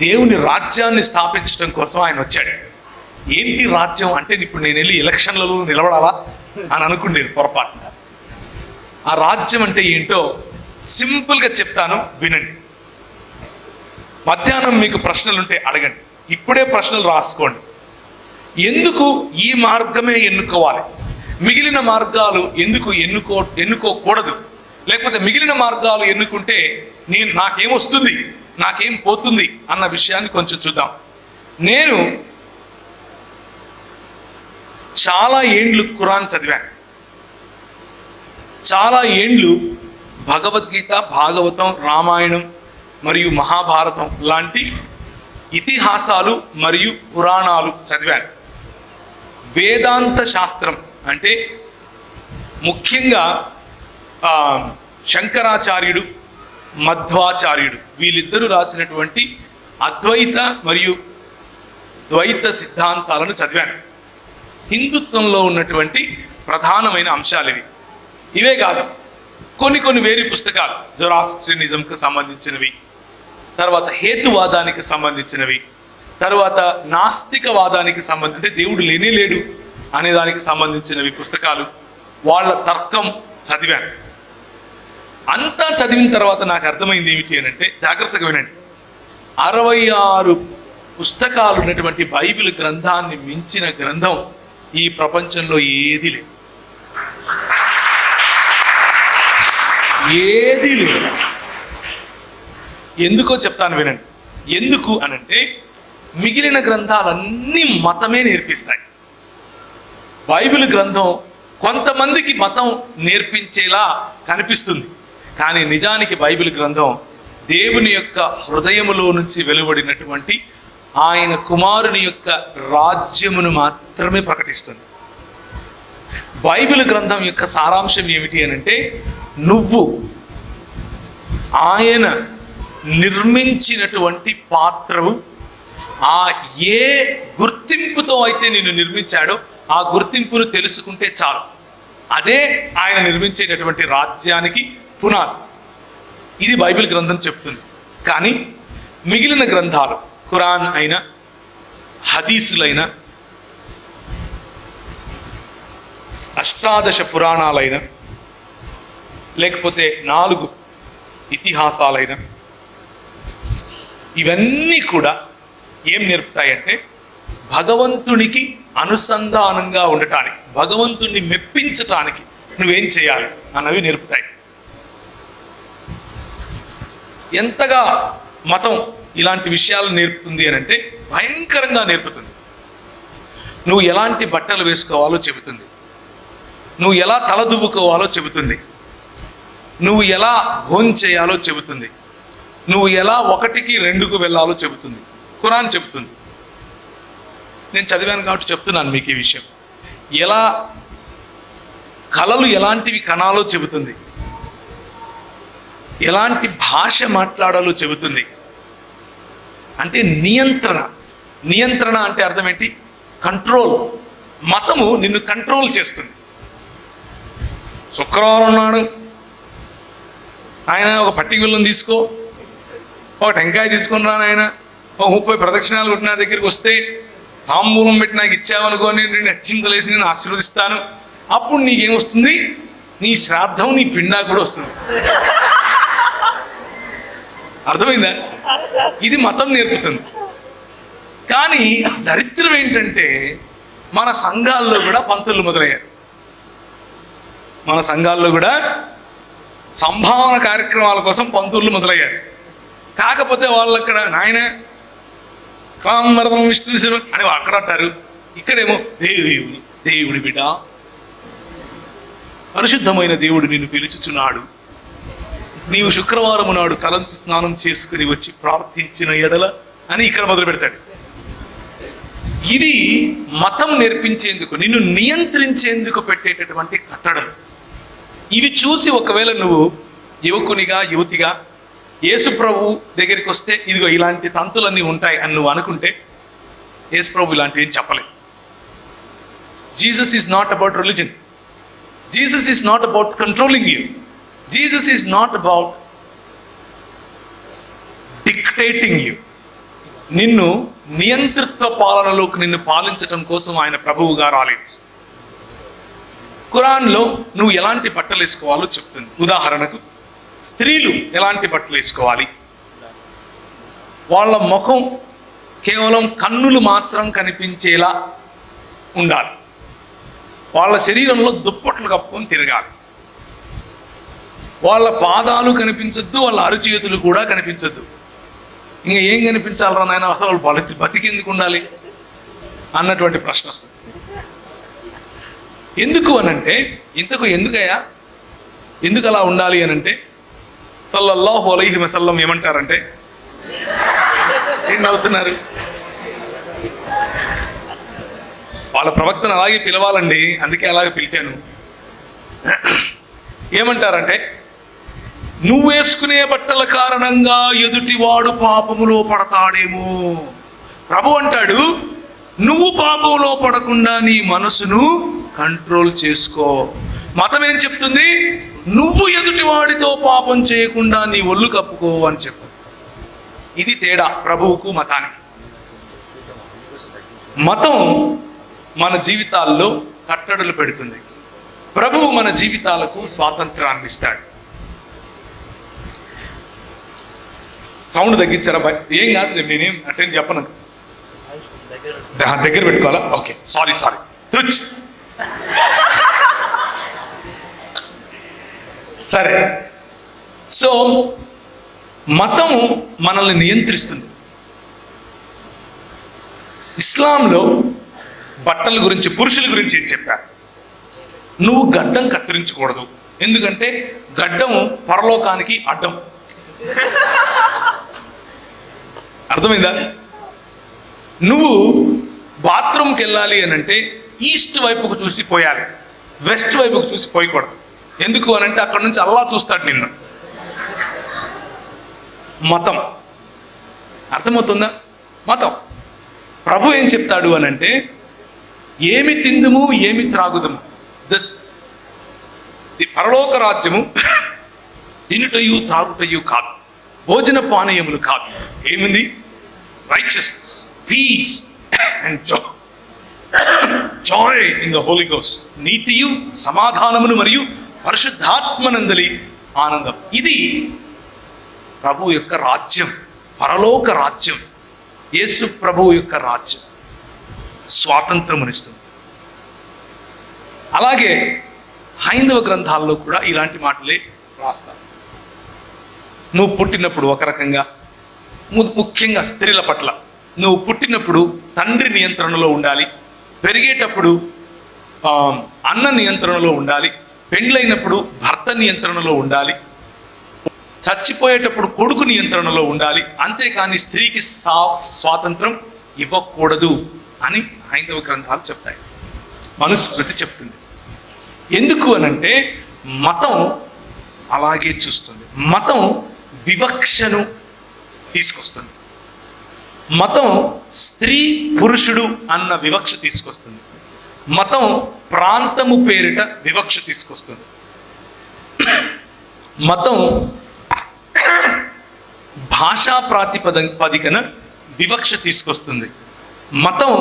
దేవుని రాజ్యాన్ని స్థాపించడం కోసం ఆయన వచ్చాడు. ఏంటి రాజ్యం అంటే ఇప్పుడు నేను వెళ్ళి ఎలక్షన్లలో నిలబడాలా అని అనుకునేది పొరపాటున. ఆ రాజ్యం అంటే ఏంటో సింపుల్గా చెప్తాను వినండి. మధ్యాహ్నం మీకు ప్రశ్నలుంటే అడగండి. ఇప్పుడే ప్రశ్నలు రాసుకోండి. ఎందుకు ఈ మార్గమే ఎన్నుకోవాలి? మిగిలిన మార్గాలు ఎందుకు ఎన్నుకో ఎన్నుకోకూడదు? లేకపోతే మిగిలిన మార్గాలు ఎన్నుకుంటే నేను నాకేమొస్తుంది? నాకేం పోతుంది అన్న విషయాన్ని కొంచెం చూద్దాం. నేను చాలా ఏండ్లు ఖురాన్ చదివాను. చాలా ఏండ్లు భగవద్గీత భాగవతం రామాయణం మరియు మహాభారతం లాంటి ఇతిహాసాలు మరియు పురాణాలు చదివాను. వేదాంత శాస్త్రం అంటే ముఖ్యంగా శంకరాచార్యుడు మధ్వాచార్యుడు. వీళ్ళిద్దరూ రాసినటువంటి అద్వైత మరియు ద్వైత సిద్ధాంతాలను చదివాను. హిందుత్వంలో ఉన్నటువంటి ప్రధానమైన అంశాలు ఇవి. ఇవే కాదు కొన్ని కొన్ని వేరే పుస్తకాలు జొరాస్ట్రియనిజంకి సంబంధించినవి తర్వాత హేతువాదానికి సంబంధించినవి తర్వాత నాస్తికవాదానికి సంబంధించి అంటే దేవుడు లేనే లేడు అనే దానికి సంబంధించినవి పుస్తకాలు వాళ్ళ తర్కం చదివాను. అంతా చదివిన తర్వాత నాకు అర్థమైంది ఏమిటి అని అంటే జాగ్రత్తగా వినండి. అరవై ఆరు పుస్తకాలు ఉన్నటువంటి బైబిల్ గ్రంథాన్ని మించిన గ్రంథం ఈ ప్రపంచంలో ఏది లేదు. ఏది లేదు. ఎందుకో చెప్తాను వినండి. ఎందుకు అనంటే మిగిలిన గ్రంథాలన్నీ మతమే నేర్పిస్తాయి. బైబిల్ గ్రంథం కొంతమందికి మతం నేర్పించేలా కనిపిస్తుంది. కానీ నిజానికి బైబిల్ గ్రంథం దేవుని యొక్క హృదయములో నుంచి వెలువడినటువంటి ఆయన కుమారుని యొక్క రాజ్యమును మాత్రమే ప్రకటిస్తుంది. బైబిల్ గ్రంథం యొక్క సారాంశం ఏమిటి అని అంటే నువ్వు ఆయన నిర్మించినటువంటి పాత్రవు ఆ ఏ గుర్తింపుతో అయితే నిన్ను నిర్మించాడో ఆ గుర్తింపును తెలుసుకుంటే చాలు. అదే ఆయన నిర్మించేటటువంటి రాజ్యానికి పునాది. ఇది బైబిల్ గ్రంథం చెప్తుంది. కానీ మిగిలిన గ్రంథాలు ఖురాన్ అయినా హదీసులైన అష్టాదశ పురాణాలైన లేకపోతే నాలుగు ఇతిహాసాలైన ఇవన్నీ కూడా ఏం నేర్పుతాయంటే భగవంతునికి అనుసంధానంగా ఉండటానికి భగవంతుణ్ణి మెప్పించటానికి నువ్వేం చేయాలి అన్నవి నేర్పుతాయి. ఎంతగా మతం ఇలాంటి విషయాలు నేర్పుతుంది అని అంటే భయంకరంగా నేర్పుతుంది. నువ్వు ఎలాంటి బట్టలు వేసుకోవాలో చెబుతుంది. నువ్వు ఎలా తలదువ్వుకోవాలో చెబుతుంది. నువ్వు ఎలా భోన్ చేయాలో చెబుతుంది. నువ్వు ఎలా ఒకటికి రెండుకు వెళ్ళాలో చెబుతుంది. ఖురాన్ చెబుతుంది. నేను చదివాను కాబట్టి చెప్తున్నాను మీకు ఈ విషయం. ఎలా కళలు ఎలాంటివి కణాలో చెబుతుంది. ఎలాంటి భాష మాట్లాడాలో చెబుతుంది. అంటే నియంత్రణ. నియంత్రణ అంటే అర్థం ఏంటి? కంట్రోల్. మతము నిన్ను కంట్రోల్ చేస్తుంది. శుక్రవారం ఉన్నాడు ఆయన ఒక పట్టిక బిల్లం తీసుకో ఒక టెంకాయ తీసుకుని రాను ఆయన ఒక ముప్పై ప్రదక్షిణాలు కొట్టిన దగ్గరికి వస్తే తాంబూలం పెట్టి నాకు ఇచ్చావనుకోని నేను అచ్చింతలేసి నేను ఆశీర్వదిస్తాను. అప్పుడు నీకేం వస్తుంది? నీ శ్రాద్ధం నీ పిండా కూడా వస్తుంది. అర్థమైందా? ఇది మతం నేర్పుతుంది. కానీ దరిద్రం ఏంటంటే మన సంఘాల్లో కూడా పంతులు మొదలయ్యారు. మన సంఘాల్లో కూడా సంభావన కార్యక్రమాల కోసం పంతులు మొదలయ్యారు. కాకపోతే వాళ్ళు అక్కడ నాయన కామరదం విష్ణు శివ అని అక్కడ అంటారు. ఇక్కడేమో దేవుడి దేవుడి బిడ్డ పరిశుద్ధమైన దేవుడు నిన్ను పిలుచుచున్నాడు. నీవు శుక్రవారం నాడు తలంతి స్నానం చేసుకుని వచ్చి ప్రార్థించిన ఎడల అని ఇక్కడ మొదలు పెడతాడు. ఇది మతం నేర్పించేందుకు నిన్ను నియంత్రించేందుకు పెట్టేటటువంటి కట్టడం. ఇవి చూసి ఒకవేళ నువ్వు యువకునిగా యువతిగా యేసుప్రభు దగ్గరికి వస్తే ఇదిగో ఇలాంటి తంతులన్నీ ఉంటాయి అని నువ్వు అనుకుంటే యేసుప్రభు ఇలాంటివి ఏం చెప్పలేదు. Jesus is not about religion. Jesus is not about controlling you. Jesus is not about dictating you నిన్ను నియంతృత్వ పాలనలోకి నిన్ను పాలించటం కోసం ఆయన ప్రభువుగా రాలేదు. ఖురాన్లో నువ్వు ఎలాంటి బట్టలు వేసుకోవాలో చెప్తుంది. ఉదాహరణకు స్త్రీలు ఎలాంటి బట్టలు వేసుకోవాలి? వాళ్ళ ముఖం కేవలం కన్నులు మాత్రం కనిపించేలా ఉండాలి. వాళ్ళ శరీరంలో దుప్పట్లు కప్పుకొని తిరగాలి. వాళ్ళ పాదాలు కనిపించొద్దు వాళ్ళ అరుచేతులు కూడా కనిపించొద్దు. ఇంకా ఏం కనిపించాలరా నాయన? అసలు వాళ్ళు బతి బతికెందుకు ఉండాలి? అన్నటువంటి ప్రశ్న వస్తుంది. ఎందుకు అనంటే ఇంతకు ఎందుకయ్యా? ఎందుకు అలా ఉండాలి అనంటే సల్లల్లాహు అలైహి వసల్లం ఏమంటారంటే ఏం నవ్వుతున్నారు? వాళ్ళ ప్రవక్తను అలాగే పిలవాలండి అందుకే అలాగే పిలిచాను. ఏమంటారంటే నువ్వు వేసుకునే బట్టల కారణంగా ఎదుటివాడు పాపములో పడతాడేమో. ప్రభు అంటాడు నువ్వు పాపంలో పడకుండా నీ మనసును కంట్రోల్ చేసుకో. మతం ఏం చెప్తుంది? నువ్వు ఎదుటివాడితో పాపం చేయకుండా నీ ఒళ్ళు కప్పుకో అని చెప్పు ఇది తేడా ప్రభువుకు మతానికి. మతం మన జీవితాల్లో కట్టడలు పెడుతుంది. ప్రభువు మన జీవితాలకు స్వాతంత్రాన్ని ఇస్తాడు. సౌండ్ తగ్గించారా? ఏం కాదు రేపు నేనేం అటెండ్ చెప్పను. ద- దగ్గర పెట్టుకోవాలా? ఓకే. Sorry sorry. తుచ్ సరే. సో మతం మనల్ని నియంత్రిస్తుంది. ఇస్లాంలో బట్టల గురించి పురుషుల గురించి ఏం చెప్పారు? నువ్వు గడ్డం కత్తిరించకూడదు. ఎందుకంటే గడ్డం పరలోకానికి అడ్డం. అర్థమైందా? నువ్వు బాత్రూమ్కి వెళ్ళాలి అని అంటే ఈస్ట్ వైపుకు చూసి పోయాలి. వెస్ట్ వైపుకు చూసి పోయకూడదు. ఎందుకు అని అంటే అక్కడ నుంచి అల్లా చూస్తాడు నిన్ను. మతం. అర్థమవుతుందా? మతం. ప్రభు ఏం చెప్తాడు అని అంటే ఏమి తిందుము ఏమి త్రాగుదము. దిస్ ది పరలోక రాజ్యము తినుటయు త్రాగుటయు కాదు. భోజన పానీయములు కాదు. ఏమింది? Righteousness peace and joy joy in the holy నీతియు సమాధానమును మరియు పరిశుద్ధాత్మనందలి ఆనందం. ఇది ప్రభు యొక్క రాజ్యం పరలోక రాజ్యం యేసు ప్రభు యొక్క రాజ్యం. స్వాతంత్రమునిస్తుంది. అలాగే హైందవ గ్రంథాల్లో కూడా ఇలాంటి మాటలే రాస్తారు. నువ్వు పుట్టినప్పుడు ఒక రకంగా ము- ముఖ్యంగా స్త్రీల పట్ల నువ్వు పుట్టినప్పుడు తండ్రి నియంత్రణలో ఉండాలి పెరిగేటప్పుడు అన్న నియంత్రణలో ఉండాలి పెండ్లైనప్పుడు భర్త నియంత్రణలో ఉండాలి చచ్చిపోయేటప్పుడు కొడుకు నియంత్రణలో ఉండాలి అంతేకాని స్త్రీకి సా స్వాతంత్రం ఇవ్వకూడదు అని హైందవ గ్రంథాలు చెప్తాయి. మనుస్మృతి చెప్తుంది. ఎందుకు అనంటే మతం అలాగే చూస్తుంది. మతం వివక్షను తీసుకొస్తుంది. మతం స్త్రీ పురుషుడు అన్న వివక్ష తీసుకొస్తుంది. మతం ప్రాంతము పేరిట వివక్ష తీసుకొస్తుంది. మతం భాషా ప్రాతిపద పదికన వివక్ష తీసుకొస్తుంది. మతం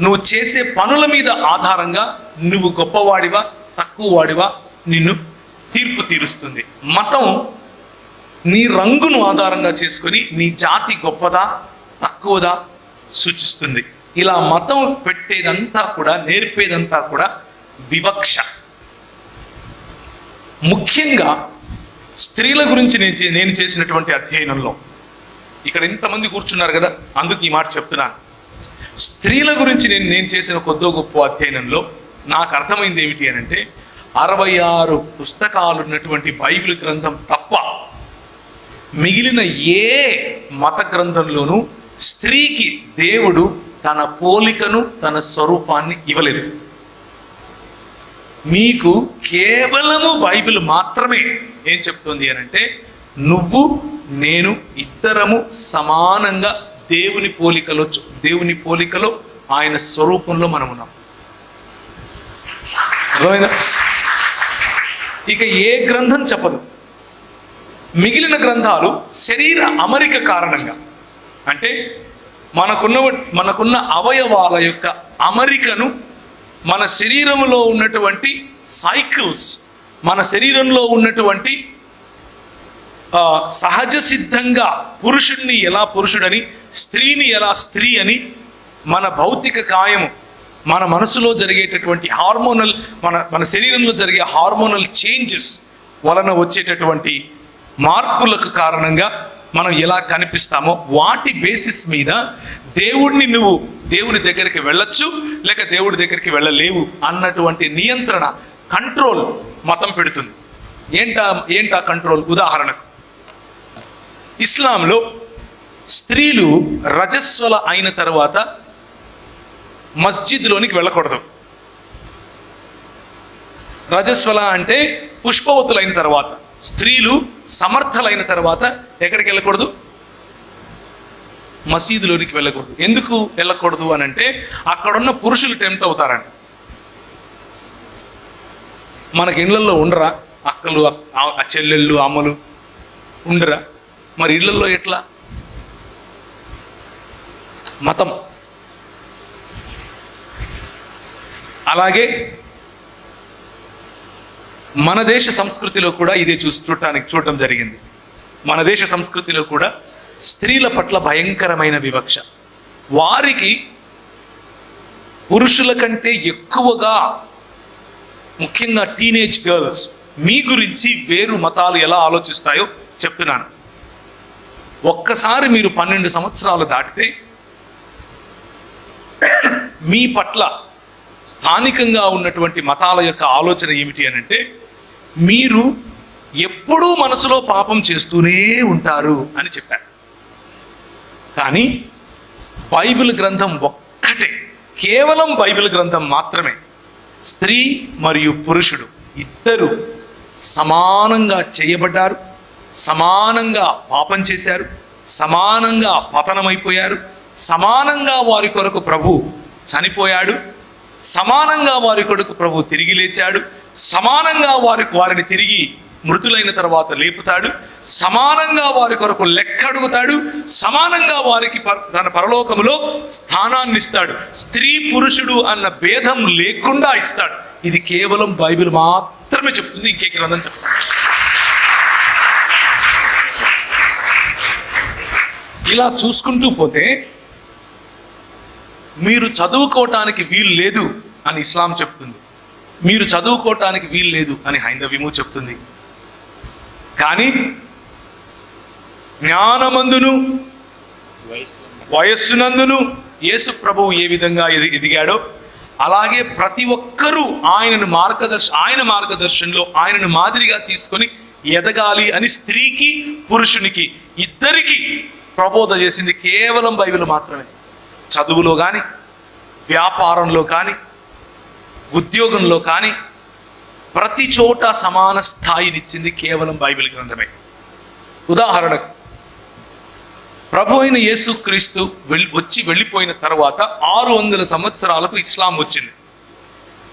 నువ్వు చేసే పనుల మీద ఆధారంగా నువ్వు గొప్పవాడివా తక్కువ వాడివా నిన్ను తీర్పు తీరుస్తుంది. మతం నీ రంగును ఆధారంగా చేసుకొని నీ జాతి గొప్పదా తక్కువదా సూచిస్తుంది. ఇలా మతం పెట్టేదంతా కూడా నేర్పేదంతా కూడా వివక్ష. ముఖ్యంగా స్త్రీల గురించి నేను నేను చేసినటువంటి అధ్యయనంలో ఇక్కడ ఇంతమంది కూర్చున్నారు కదా అందుకు ఈ మాట చెప్తున్నాను. స్త్రీల గురించి నేను నేను చేసిన కొద్దో గొప్ప అధ్యయనంలో నాకు అర్థమైంది ఏమిటి అని అంటే అరవై ఆరు పుస్తకాలు ఉన్నటువంటి బైబిల్ గ్రంథం తప్ప మిగిలిన ఏ మత గ్రంథంలోనూ స్త్రీకి దేవుడు తన పోలికను తన స్వరూపాన్ని ఇవ్వలేదు. మీకు కేవలము బైబిల్ మాత్రమే ఏం చెప్తుంది అని అంటే నువ్వు నేను ఇద్దరము సమానంగా దేవుని పోలికలో దేవుని పోలికలో ఆయన స్వరూపంలో మనం ఉన్నాం. అర్థమైందా? ఇక ఏ గ్రంథం చెప్పదు. మిగిలిన గ్రంథాలు శరీర అమరిక కారణంగా. అంటే మనకున్న మనకున్న అవయవాల యొక్క అమరికను మన శరీరంలో ఉన్నటువంటి సైకిల్స్ మన శరీరంలో ఉన్నటువంటి సహజ సిద్ధంగా పురుషుణ్ణి ఎలా పురుషుడని స్త్రీని ఎలా స్త్రీ అని మన భౌతిక కాయము మన మనసులో జరిగేటటువంటి హార్మోనల్ మన మన శరీరంలో జరిగే హార్మోనల్ చేంజెస్ వలన వచ్చేటటువంటి మార్పులకు కారణంగా మనం ఎలా కనిపిస్తామో వాటి బేసిస్ మీద దేవుడిని నువ్వు దేవుని దగ్గరికి వెళ్ళొచ్చు లేక దేవుడి దగ్గరికి వెళ్ళలేవు అన్నటువంటి నియంత్రణ కంట్రోల్ మతం పెడుతుంది. ఏంటా ఏంటా కంట్రోల్ ఉదాహరణకు ఇస్లాంలో స్త్రీలు రజస్వల అయిన తర్వాత మస్జిద్లోనికి వెళ్ళకూడదు. రజస్వల అంటే పుష్పవతులైన తర్వాత స్త్రీలు సమర్థలైన తర్వాత ఎక్కడికి వెళ్ళకూడదు? మసీదులోనికి వెళ్ళకూడదు. ఎందుకు వెళ్ళకూడదు అని అంటే అక్కడున్న పురుషులు టెంప్ట్ అవుతారంట. మనకి ఇళ్ళలో ఉండరా? అక్కలు ఆ- ఆ చెల్లెళ్ళు అమ్మలు ఉండరా? మరి ఇళ్ళలో ఎట్లా? మతం. అలాగే మన దేశ సంస్కృతిలో కూడా ఇదే చూసి చూడటానికి చూడటం జరిగింది. మన దేశ సంస్కృతిలో కూడా స్త్రీల పట్ల భయంకరమైన వివక్ష. వారికి పురుషుల కంటే ఎక్కువగా ముఖ్యంగా టీనేజ్ గర్ల్స్ మీ గురించి వేరు మతాలు ఎలా ఆలోచిస్తాయో చెప్తున్నాను. ఒక్కసారి మీరు పన్నెండు సంవత్సరాలు దాటితే మీ పట్ల స్థానికంగా ఉన్నటువంటి మతాల యొక్క ఆలోచన ఏమిటి అని అంటే మీరు ఎప్పుడూ మనసులో పాపం చేస్తూనే ఉంటారు అని చెప్పారు. కానీ బైబిల్ గ్రంథం ఒక్కటే కేవలం బైబిల్ గ్రంథం మాత్రమే. స్త్రీ మరియు పురుషుడు ఇద్దరు సమానంగా చేయబడ్డారు సమానంగా పాపం చేశారు సమానంగా పతనమైపోయారు సమానంగా వారి కొరకు ప్రభు చనిపోయాడు సమానంగా వారి కొరకు ప్రభు తిరిగి లేచాడు సమానంగా వారి వారిని తిరిగి మృతులైన తర్వాత లేపుతాడు. సమానంగా వారి కొరకు లెక్క అడుగుతాడు సమానంగా వారికి పర- తన పరలోకములో స్థానాన్ని ఇస్తాడు. స్త్రీ పురుషుడు అన్న భేదం లేకుండా ఇస్తాడు. ఇది కేవలం బైబిల్ మాత్రమే చెప్తుంది. ఇంకే గ్రంథం చెప్తుంది. ఇలా చూసుకుంటూ పోతే మీరు చదువుకోవటానికి వీలు లేదు అని ఇస్లాం చెప్తుంది. మీరు చదువుకోవటానికి వీలు లేదు అని హైందవ్యము చెప్తుంది. కానీ జ్ఞానమందును వయస్సునందును యేసు ప్రభువు ఏ విధంగా ఎది- ఎదిగాడో అలాగే ప్రతి ఒక్కరూ ఆయనను మార్గదర్శ ఆయన మార్గదర్శనంలో ఆయనను మాదిరిగా తీసుకొని ఎదగాలి అని స్త్రీకి పురుషునికి ఇద్దరికి ప్రబోధ చేసింది కేవలం బైబిల్ మాత్రమే. చదువులో కానీ వ్యాపారంలో కానీ ఉద్యోగంలో కానీ ప్రతి చోట సమాన స్థాయినిచ్చింది కేవలం బైబిల్ గ్రంథమే. ఉదాహరణకు ప్రభు అయిన యేసుక్రీస్తు వెళ్ళి వచ్చి వెళ్ళిపోయిన తర్వాత ఆరు వందల సంవత్సరాలకు ఇస్లాం వచ్చింది.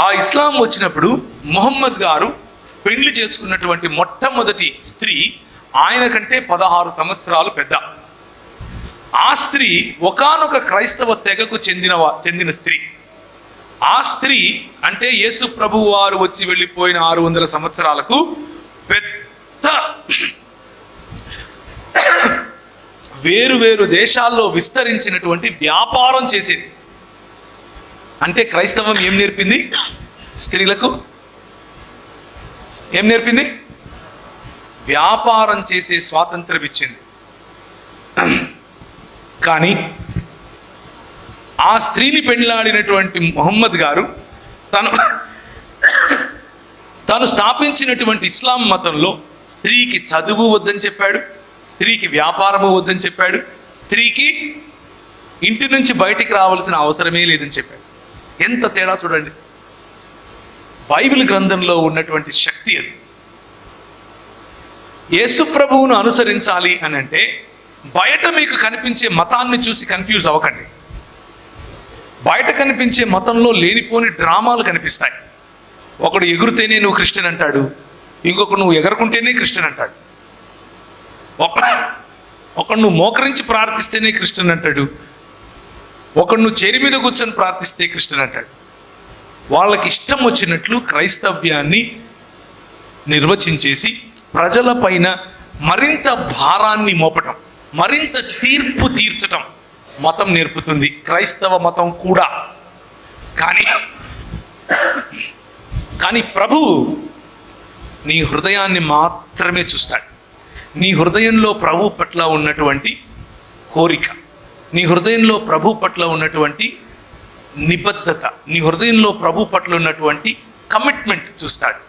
ఆ ఇస్లాం వచ్చినప్పుడు మొహమ్మద్ గారు పెళ్ళి చేసుకున్నటువంటి మొట్టమొదటి స్త్రీ ఆయన కంటే పదహారు సంవత్సరాలు పెద్ద. ఆ స్త్రీ ఒకానొక క్రైస్తవ తెగకు చెందిన చెందిన స్త్రీ. ఆ స్త్రీ అంటే యేసు ప్రభు వారు వచ్చి వెళ్ళిపోయిన ఆరు వందల సంవత్సరాలకు పెద్ద వేరు వేరు దేశాల్లో విస్తరించినటువంటి వ్యాపారం చేసేది. అంటే క్రైస్తవం ఏం నేర్పింది? స్త్రీలకు ఏం నేర్పింది? వ్యాపారం చేసే స్వాతంత్రం ఇచ్చింది. కానీ ఆ స్త్రీని పెళ్ళాడినటువంటి మొహమ్మద్ గారు తను తను స్థాపించినటువంటి ఇస్లాం మతంలో స్త్రీకి చదువు వద్దని చెప్పాడు స్త్రీకి వ్యాపారము వద్దని చెప్పాడు స్త్రీకి ఇంటి నుంచి బయటికి రావాల్సిన అవసరమే లేదని చెప్పాడు. ఎంత తేడా చూడండి. బైబిల్ గ్రంథంలో ఉన్నటువంటి శక్తి అది. యేసుప్రభువును అనుసరించాలి అని అంటే బయట మీకు కనిపించే మతాన్ని చూసి కన్ఫ్యూజ్ అవ్వకండి. బయట కనిపించే మతంలో లేనిపోని డ్రామాలు కనిపిస్తాయి. ఒకడు ఎగురితేనే నువ్వు క్రిస్టియన్ అంటాడు. ఇంకొకడు నువ్వు ఎగరకుంటేనే క్రిస్టియన్ అంటాడు. ఒక ఒకడు నువ్వు మోకరించి ప్రార్థిస్తేనే క్రిస్టియన్ అంటాడు. ఒకడు చేరి మీద కూర్చొని ప్రార్థిస్తే క్రిస్టియన్ అంటాడు. వాళ్ళకి ఇష్టం వచ్చినట్లు క్రైస్తవ్యాన్ని నిర్వచించేసి ప్రజల పైన మరింత భారాన్ని మోపటం మరింత తీర్పు తీర్చటం మతం నేర్పుతుంది క్రైస్తవ మతం కూడా. కానీ కానీ ప్రభువు నీ హృదయాన్ని మాత్రమే చూస్తాడు. నీ హృదయంలో ప్రభు పట్ల ఉన్నటువంటి కోరిక నీ హృదయంలో ప్రభు పట్ల ఉన్నటువంటి నిబద్ధత నీ హృదయంలో ప్రభు పట్ల ఉన్నటువంటి కమిట్మెంట్ చూస్తాడు.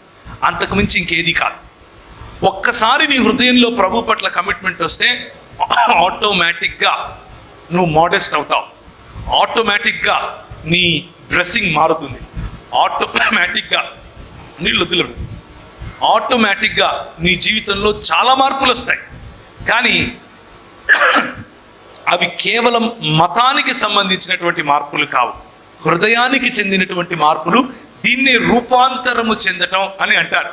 అంతకు మించి ఇంకేది కాదు. ఒక్కసారి నీ హృదయంలో ప్రభు పట్ల కమిట్మెంట్ వస్తే ఆటోమేటిక్గా నువ్వు మోడెస్ట్ అవుతావు. ఆటోమేటిక్గా నీ డ్రెస్సింగ్ మారుతుంది. ఆటోమేటిక్గా నీళ్ళు వదిలేరు. ఆటోమేటిక్గా నీ జీవితంలో చాలా మార్పులు వస్తాయి. కానీ అవి కేవలం మతానికి సంబంధించినటువంటి మార్పులు కావు. హృదయానికి చెందినటువంటి మార్పులు దీన్నే రూపాంతరము చెందటం అని అంటారు.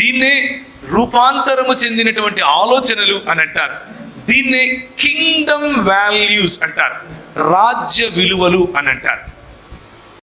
దీన్నే రూపాంతరము చెందినటువంటి ఆలోచనలు అని అంటారు. దీన్నే కింగ్డమ్ వాల్యూస్ అంటారు. రాజ్య విలువలు అని అంటారు.